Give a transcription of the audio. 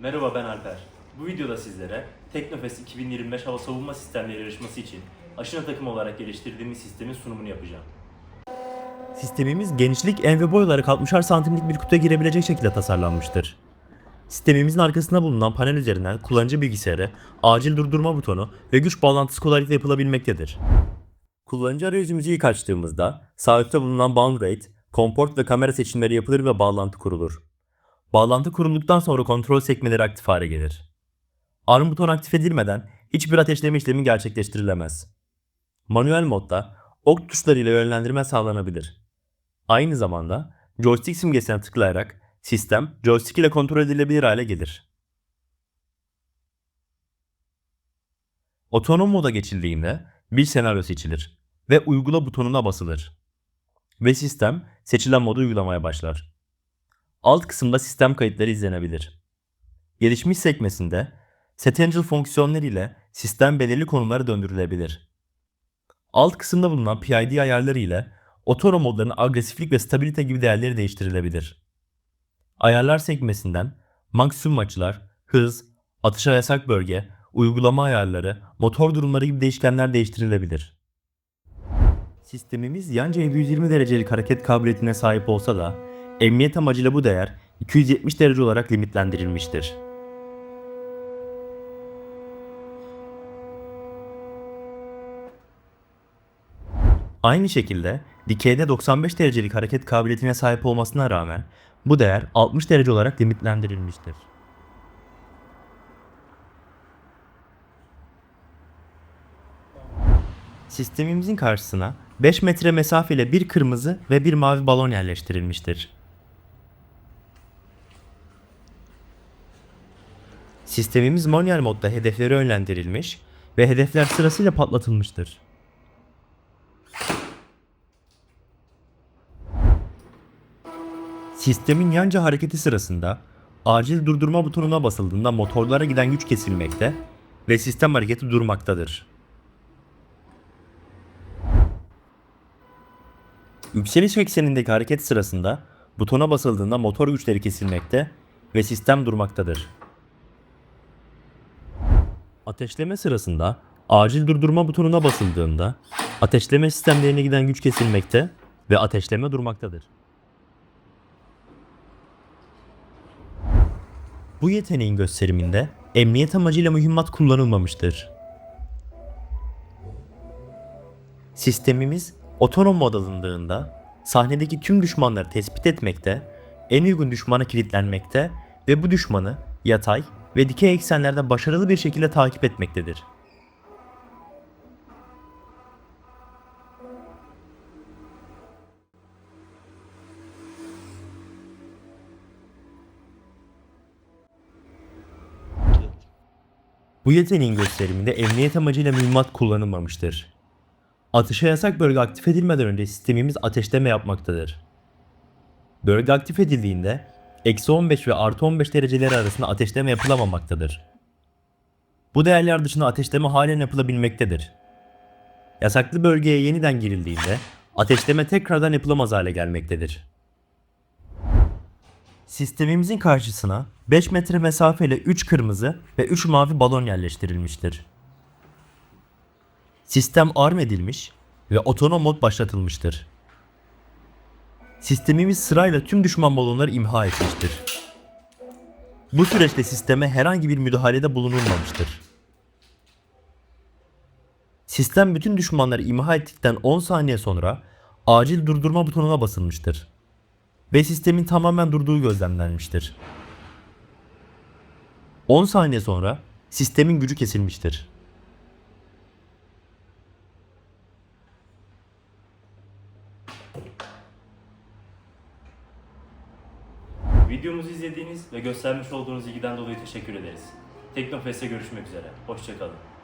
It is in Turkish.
Merhaba ben Alper. Bu videoda sizlere Teknofest 2025 Hava Savunma Sistemleri yarışması için aşına takım olarak geliştirdiğimiz sistemin sunumunu yapacağım. Sistemimiz genişlik, en ve boy olarak 60'ar santimlik bir kutuya girebilecek şekilde tasarlanmıştır. Sistemimizin arkasında bulunan panel üzerinden kullanıcı bilgisayarı, acil durdurma butonu ve güç bağlantısı kolaylıkla yapılabilmektedir. Kullanıcı arayüzümüzü ilk açtığımızda sağ üstte bulunan bound rate, komport ve kamera seçimleri yapılır ve bağlantı kurulur. Bağlantı kurulduktan sonra kontrol sekmeleri aktif hale gelir. Arm butonu aktif edilmeden hiçbir ateşleme işlemi gerçekleştirilemez. Manuel modda ok tuşlarıyla yönlendirme sağlanabilir. Aynı zamanda joystick simgesine tıklayarak sistem joystick ile kontrol edilebilir hale gelir. Otonom moda geçildiğinde bir senaryo seçilir ve uygula butonuna basılır. Ve sistem seçilen modu uygulamaya başlar. Alt kısımda sistem kayıtları izlenebilir. Gelişmiş sekmesinde Set Angel fonksiyonları ile sistem belirli konulara döndürülebilir. Alt kısımda bulunan PID ayarları ile otonom modlarının agresiflik ve stabilite gibi değerleri değiştirilebilir. Ayarlar sekmesinden maksimum açılar, hız, atışa yasak bölge, uygulama ayarları, motor durumları gibi değişkenler değiştirilebilir. Sistemimiz yanca 720 derecelik hareket kabiliyetine sahip olsa da emniyet amacıyla bu değer 270 derece olarak limitlendirilmiştir. Aynı şekilde dikeyde 95 derecelik hareket kabiliyetine sahip olmasına rağmen bu değer 60 derece olarak limitlendirilmiştir. Sistemimizin karşısına 5 metre mesafeyle bir kırmızı ve bir mavi balon yerleştirilmiştir. Sistemimiz manuel modda hedeflere yönlendirilmiş ve hedefler sırasıyla patlatılmıştır. Sistemin yanca hareketi sırasında acil durdurma butonuna basıldığında motorlara giden güç kesilmekte ve sistem hareketi durmaktadır. Yükseliş eksenindeki hareket sırasında butona basıldığında motor güçleri kesilmekte ve sistem durmaktadır. Ateşleme sırasında acil durdurma butonuna basıldığında ateşleme sistemlerine giden güç kesilmekte ve ateşleme durmaktadır. Bu yeteneğin gösteriminde emniyet amacıyla mühimmat kullanılmamıştır. Sistemimiz otonom mod alındığında sahnedeki tüm düşmanları tespit etmekte, en uygun düşmana kilitlenmekte ve bu düşmanı yatay ve dikey eksenlerde başarılı bir şekilde takip etmektedir. Bu yeteneğin gösteriminde emniyet amacıyla mühimmat kullanılmamıştır. Atışa yasak bölge aktif edilmeden önce sistemimiz ateşleme yapmaktadır. Bölge aktif edildiğinde eksi 15 ve artı 15 dereceleri arasında ateşleme yapılamamaktadır. Bu değerler dışında ateşleme halen yapılabilmektedir. Yasaklı bölgeye yeniden girildiğinde ateşleme tekrardan yapılamaz hale gelmektedir. Sistemimizin karşısına 5 metre mesafeyle 3 kırmızı ve 3 mavi balon yerleştirilmiştir. Sistem arm edilmiş ve otonom mod başlatılmıştır. Sistemimiz sırayla tüm düşman balonları imha etmiştir. Bu süreçte sisteme herhangi bir müdahalede bulunulmamıştır. Sistem bütün düşmanları imha ettikten 10 saniye sonra acil durdurma butonuna basılmıştır. Ve sistemin tamamen durduğu gözlemlenmiştir. 10 saniye sonra sistemin gücü kesilmiştir. Videomuzu izlediğiniz ve göstermiş olduğunuz ilgiden dolayı teşekkür ederiz. Teknofest'te görüşmek üzere. Hoşçakalın.